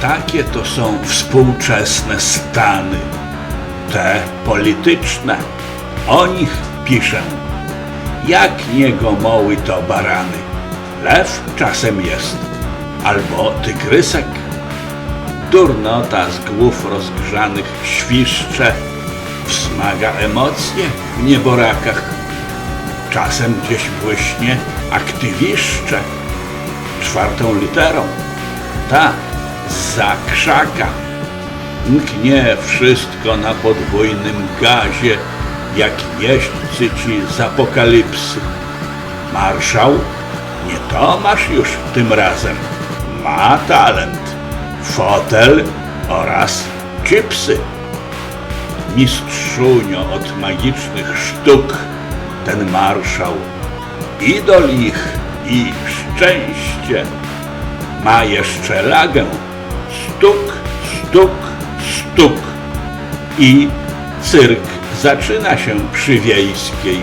Takie to są współczesne stany, te polityczne. O nich piszę. Jak nie gomoły to barany. Lew czasem jest, albo tygrysek. Durnota z głów rozgrzanych świszcze, wsmaga emocje w nieborakach. Czasem gdzieś błyśnie aktywiszcze, czwartą literą. Ta, za krzaka. Mknie wszystko na podwójnym gazie, jak jeźdźcy ci z apokalipsy. Marszał, nie Tomasz już tym razem, ma talent, fotel oraz chipsy. Mistrzunio od magicznych sztuk, ten marszał, idol ich i szczęście. Ma jeszcze lagę. Stuk, stuk, stuk. I cyrk zaczyna się przy wiejskiej.